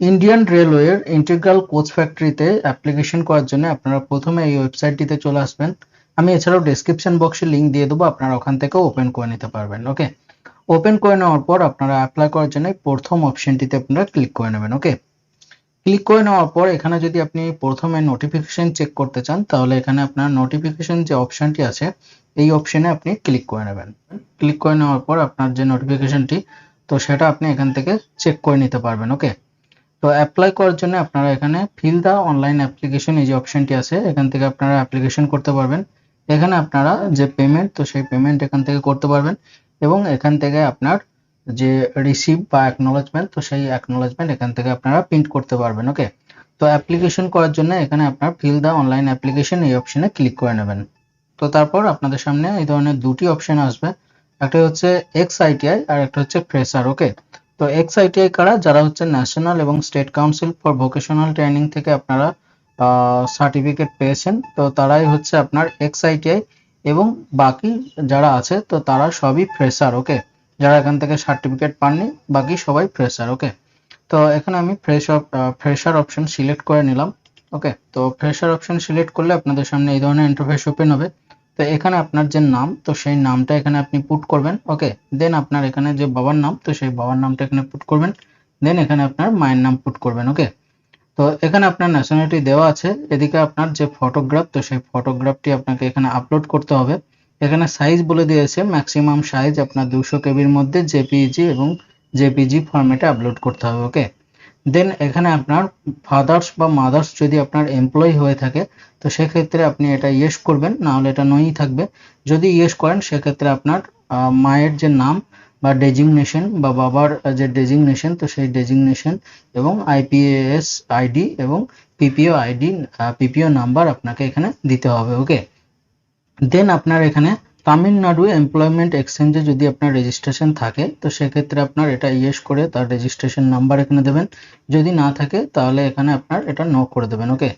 Indian রেলওয়ের integral coach ফ্যাক্টরিতে application করার জন্য আপনারা প্রথমে এই ওয়েবসাইটটিতে চলে আসবেন। আমি এছাড়াও ডেসক্রিপশন বক্সে লিঙ্ক দিয়ে দেবো, আপনারা ওখান থেকেও ওপেন করে নিতে পারবেন ওকে ওপেন করে নেওয়ার পর আপনারা অ্যাপ্লাই করার জন্য প্রথম অপশনটিতে আপনারা ক্লিক করে নেবেন ওকে ক্লিক করে নেওয়ার পর এখানে যদি আপনি প্রথমে নোটিফিকেশন চেক করতে চান, তাহলে এখানে আপনার নোটিফিকেশন যে অপশনটি আছে, এই অপশনে আপনি ক্লিক করে নেবেন। ক্লিক করে নেওয়ার পর আপনার যে নোটিফিকেশনটি তো সেটা আপনি এখান থেকে চেক করে নিতে পারবেন ওকে তো অ্যাপ্লাই করার জন্য আপনারা এখানে ফিল দা অনলাইন অ্যাপ্লিকেশন এই যে অপশনটি আছে, এখান থেকে আপনারা অ্যাপ্লিকেশন করতে পারবেন। এখানে আপনারা যে পেমেন্ট তো সেই পেমেন্ট এখান থেকে করতে পারবেন এবং এখান থেকে আপনার যে রিসিভ বা অ্যাকনোলেজমেন্ট তো সেই অ্যাকনোলেজমেন্ট এখান থেকে আপনারা প্রিন্ট করতে পারবেন ওকে তো অ্যাপ্লিকেশন করার জন্য এখানে আপনার ফিল দা অনলাইন অ্যাপ্লিকেশন এই অপশনে ক্লিক করে নেবেন। তো তারপর আপনাদের সামনে এই ধরনের দুটি অপশন আসবে। একটা হচ্ছে এক্স আইটিআই আর একটা হচ্ছে ফ্রেশার ওকে তো এক্সআইটিআই কারা? যারা হচ্ছে ন্যাশনাল এবং state council for vocational training থেকে আপনারা সার্টিফিকেট পেয়েছেন, তো তারাই হচ্ছে আপনার এক্সআইটিআই এবং বাকি যারা আছে, তো তারা সবই ফ্রেশার ওকে যারা এখান থেকে সার্টিফিকেট পাননি, বাকি সবাই ফ্রেশার ওকে তো এখানে আমি ফ্রেশ ফ্রেশার অপশন সিলেক্ট করে নিলাম ওকে তো ফ্রেশার অপশন সিলেক্ট করলে আপনাদের সামনে এই ধরনের ইন্টারফেস ওপেন হবে। তো এখানে আপনার যে নাম, তো সেই নামটা এখানে আপনি পুট করবেন ওকে দেন আপনার এখানে যে বাবার নাম, তো সেই বাবার নামটা এখানে পুট করবেন দেন এখানে আপনার মায়ের নাম পুট করবেন ওকে তো এখানে আপনার ন্যাশনালিটি দেওয়া আছে, এদিকে আপনার যে ফটোগ্রাফ তো সেই ফটোগ্রাফটি আপনাকে এখানে আপলোড করতে হবে। এখানে সাইজ বলে দিয়েছে ম্যাক্সিমাম সাইজ আপনার দুশো কেবির মধ্যে জেপিজি এবং জেপিজি ফরম্যাটে আপলোড করতে হবে ওকে দেন এখানে আপনার ফাদার্স বা মাদার্স যদি আপনার এমপ্লয়ি হয়ে থাকে, তো সেক্ষেত্রে আপনি এটা ইয়েস করবেন না হলে এটা নই থাকবে। যদি ইয়েস করেন, সেক্ষেত্রে আপনার মায়ের যে নাম বা ডেজিগনেশন বা বাবার যে ডেজিগনেশন তো সেই ডেজিগনেশন এবং আইপিএস আইডি এবং পিপিও আইডি পিপিও নাম্বার আপনাকে এখানে দিতে হবে ওকে দেন আপনার এখানে তামিলনাড়ু এমপ্লয়মেন্ট এক্সচেঞ্জে যদি আপনার রেজিস্ট্রেশন থাকে, তো সেক্ষেত্রে আপনার এটা ইয়েস করে তার রেজিস্ট্রেশন নাম্বার এখানে দেবেন। যদি না থাকে, তাহলে এখানে আপনার এটা নো করে দেবেন ওকে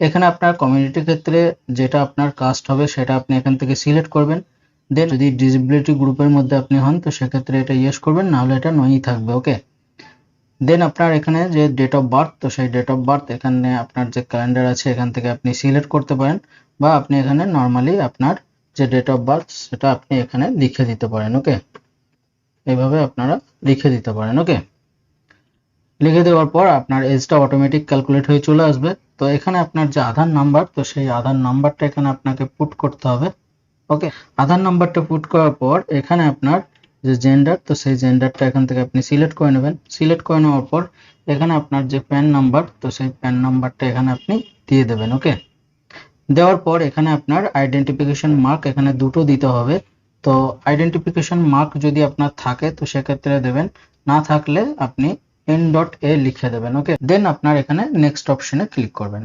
এখানে আপনার কমিউনিটি ক্ষেত্রে যেটা আপনার কাস্ট হবে, সেটা আপনি এখান থেকে সিলেক্ট করবেন। দেন যদি ডিসেবিলিটি গ্রুপের মধ্যে আপনি হন, তো সেক্ষেত্রে এটা ইয়েস করবেন, নাহলে এটা নই থাকবে ওকে দেন আপনার এখানে যে ডেট অফ বার্থ তো সেই ডেট অফ বার্থ এখানে আপনার যে ক্যালেন্ডার আছে, এখান থেকে আপনি সিলেক্ট করতে পারেন। বা আপনি এখানে নর্মালি আপনার যে ডেট অফ বার্থ সেটা আপনি এখানে লিখে দিতে পারেন ওকে এইভাবে আপনারা লিখে দিতে পারেন ওকে লিখে দেওয়ার পর আপনার এজটা অটোমেটিক ক্যালকুলেট হয়ে চলে আসবে। তো এখানে আপনার যে আধার নাম্বার তো সেই আধার নাম্বারটা এখানে আপনাকে পুট করতে হবে ওকে আধার নাম্বারটা পুট করার পর এখানে আপনার যে জেন্ডার তো সেই জেন্ডারটা এখান থেকে আপনি সিলেক্ট করে নেবেন। সিলেক্ট করে নেওয়ার পর এখানে আপনার যে প্যান নাম্বার তো সেই প্যান নাম্বারটা এখানে আপনি দিয়ে দেবেন ওকে দেওয়ার পর এখানে আপনার আইডেন্টিফিকেশন মার্ক এখানে দুটো দিতে হবে। তো আইডেন্টিফিকেশন মার্ক যদি আপনার থাকে, তো সেক্ষেত্রে দেবেন, না থাকলে আপনি এন ডট এ লিখে দেবেন ওকে দেন আপনার এখানে নেক্সট অপশনে ক্লিক করবেন।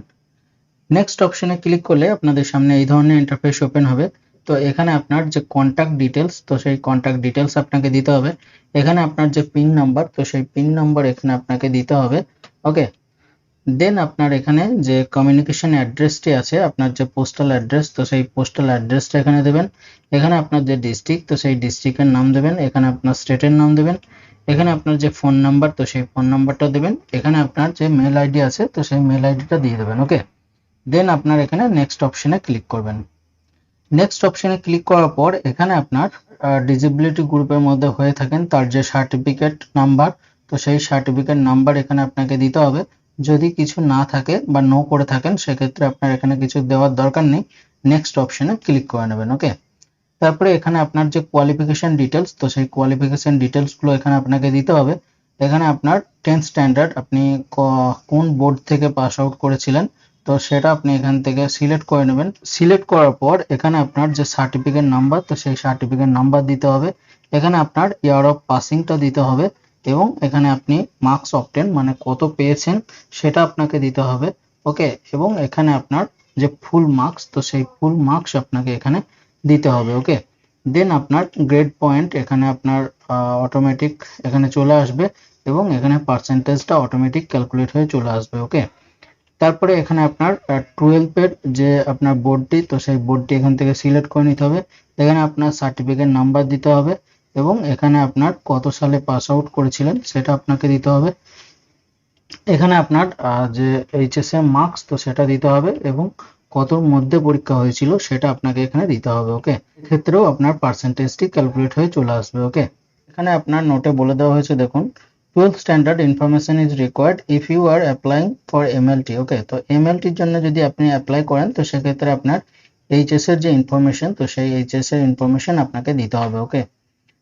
নেক্সট অপশনে ক্লিক করলে আপনাদের সামনে এই ধরনের ইন্টারফেস ওপেন হবে। তো এখানে আপনার যে কন্ট্যাক্ট ডিটেলস তো সেই কন্ট্যাক্ট ডিটেলস আপনাকে দিতে হবে। এখানে আপনার যে পিন নাম্বার তো সেই পিন নাম্বার এখানে আপনাকে দিতে হবে ওকে দেন আপনার এখানে যে কমিউনিকেশন অ্যাড্রেসটি আছে, আপনার যে পোস্টাল অ্যাড্রেস তো সেই পোস্টাল অ্যাড্রেসটা এখানে দেবেন। এখানে আপনার যে ডিস্ট্রিক্ট তো সেই ডিস্ট্রিক্টের নাম দেবেন। এখানে আপনার স্টেটের নাম দেবেন। এখানে আপনার যে ফোন নাম্বার তো সেই ফোন নাম্বারটা দেবেন। এখানে আপনার যে মেল আইডি আছে, তো সেই মেল আইডিটা দিয়ে দেবেন ওকে দেন আপনার এখানে নেক্সট অপশনে ক্লিক করবেন। নেক্সট অপশনে ক্লিক করার পর এখানে আপনার ডিসেবিলিটি গ্রুপের মধ্যে হয়ে থাকেন তার যে সার্টিফিকেট নাম্বার তো সেই সার্টিফিকেট নাম্বার এখানে আপনাকে দিতে হবে। যদি কিছু না থাকে বা নো করে থাকেন, সেক্ষেত্রে আপনার এখানে কিছু দেওয়ার দরকার নেই। নেক্সট অপশনে ক্লিক করে নেবেন ওকে তারপরে এখানে আপনার যে কোয়ালিফিকেশন ডিটেলস তো সেই কোয়ালিফিকেশন ডিটেলসগুলো এখানে আপনাকে দিতে হবে। এখানে আপনার টেন্থ স্ট্যান্ডার্ড আপনি কোন বোর্ড থেকে পাস আউট করেছিলেন, তো সেটা আপনি এখান থেকে সিলেক্ট করে নেবেন। সিলেক্ট করার পর এখানে আপনার যে সার্টিফিকেট নাম্বার তো সেই সার্টিফিকেট নাম্বার দিতে হবে। এখানে আপনার ইয়ার অফ পাসিংটা দিতে হবে। এবং এখানে আপনি মার্কস অপটেন মানে কত পেয়েছেন সেটা আপনাকে দিতে হবে ওকে এবং এখানে আপনার যে ফুল মার্কস তো সেই ফুল মার্কস আপনাকে এখানে দিতে হবে ওকে দেন আপনার গ্রেড পয়েন্ট এখানে আপনার অটোমেটিক এখানে চলে আসবে এবং এখানে পার্সেন্টেজটা অটোমেটিক ক্যালকুলেট হয়ে চলে আসবে ওকে তারপরে এখানে আপনার টুয়েলভের যে আপনার বোর্ডটি তো সেই বোর্ডটি এখান থেকে সিলেক্ট করে নিতে হবে। এখানে আপনার সার্টিফিকেট নাম্বার দিতে হবে। এবং এখানে আপনার কত সালে পাস আউট করেছিলেন সেটা আপনাকে দিতে হবে। এখানে আপনার যে এইচএস এর মার্কস তো সেটা দিতে হবে এবং কতর মধ্যে পরীক্ষা হয়েছিল সেটা আপনাকে এখানে দিতে হবে ওকে ক্ষেত্রেও আপনার পার্সেন্টেজটি ক্যালকুলেট হয়ে চলে আসবে ওকে এখানে আপনার নোটে বলে দেওয়া হয়েছে, দেখুন twelve standard information is required if you are applying for MLT okay তো এমএলটির জন্য যদি আপনি অ্যাপ্লাই করেন, তো সেক্ষেত্রে আপনার এইচএস এর যে ইনফরমেশন তো সেই এইচএস এর ইনফরমেশন আপনাকে দিতে হবে ওকে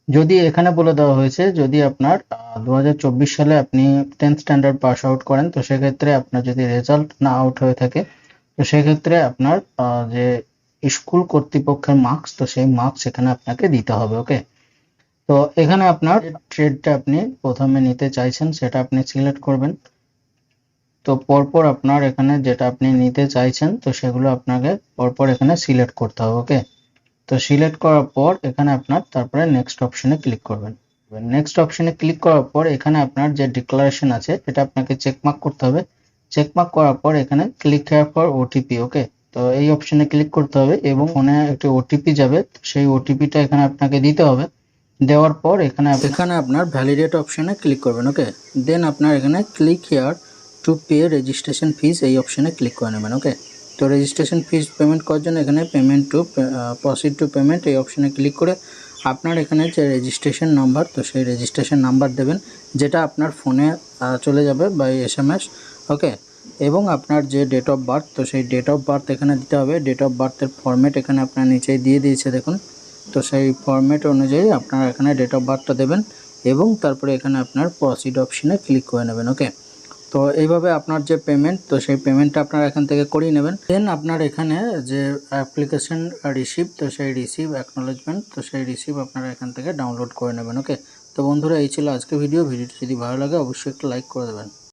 যদি এখানে বলে দেওয়া হয়েছে, যদি আপনার দুহাজার চব্বিশ সালে আপনি টেন্থ স্ট্যান্ডার্ড পাস আউট করেন, তো সেক্ষেত্রে আপনার যদি রেজাল্ট না আউট হয়ে থাকে, তো সেক্ষেত্রে আপনার যে স্কুল কর্তৃপক্ষের মার্কস তো সেই মার্কস এখানে আপনাকে দিতে হবে ওকে তো এখানে আপনার ট্রেডটা আপনি প্রথমে নিতে চাইছেন, সেটা আপনি সিলেক্ট করবেন। তো পরপর আপনার এখানে যেটা আপনি নিতে চাইছেন, তো সেগুলো আপনাকে পরপর এখানে সিলেক্ট করতে হবে ওকে তো সিলেক্ট করার পর এখানে আপনার তারপরে নেক্সট অপশনে ক্লিক করবেন। নেক্সট অপশনে ক্লিক করার পর এখানে আপনার যে ডিক্লারেশন আছে এটা আপনাকে চেকমার্ক করতে হবে। চেকমার্ক করার পর এখানে ক্লিক হেয়ার পর ওটিপি ওকে তো এই অপশনে ক্লিক করতে হবে এবং ফোনে একটি ওটিপি যাবে সেই ওটিপিটা এখানে আপনাকে দিতে হবে। দেওয়ার পর এখানে এখানে আপনার ভ্যালিডেট অপশনে ক্লিক করবেন ওকে দেন আপনার এখানে click here to pay registration fees এই অপশনে ক্লিক করে নেবেন ওকে তো রেজিস্ট্রেশন ফিজ পেমেন্ট করার জন্য এখানে payment to proceed to payment এই অপশানে ক্লিক করে আপনার এখানে যে রেজিস্ট্রেশন নাম্বার তো সেই রেজিস্ট্রেশন নাম্বার দেবেন, যেটা আপনার ফোনে চলে যাবে by S M S okay এবং আপনার যে ডেট অফ বার্থ তো সেই ডেট অফ বার্থ এখানে দিতে হবে। ডেট অফ বার্থের ফরম্যাট এখানে আপনার নিচেই দিয়ে দিয়েছে, দেখুন। তো সেই ফরম্যাট অনুযায়ী আপনার এখানে ডেট অফ বার্থটা দেবেন এবং তারপরে এখানে আপনার প্রসিড অপশানে ক্লিক করে নেবেন ওকে তো এইভাবে আপনার যে পেমেন্ট তো সেই পেমেন্টটা আপনারা এখান থেকে করিয়ে নেবেন। দেন আপনার এখানে যে অ্যাপ্লিকেশন রিসিভ তো সেই রিসিভ অ্যাকনোলেজমেন্ট তো সেই রিসিভ আপনারা এখান থেকে ডাউনলোড করে নেবেন ওকে তো বন্ধুরা, এই ছিল আজকে ভিডিও ভিডিওটি যদি ভালো লাগে, অবশ্যই একটু লাইক করে দেবেন।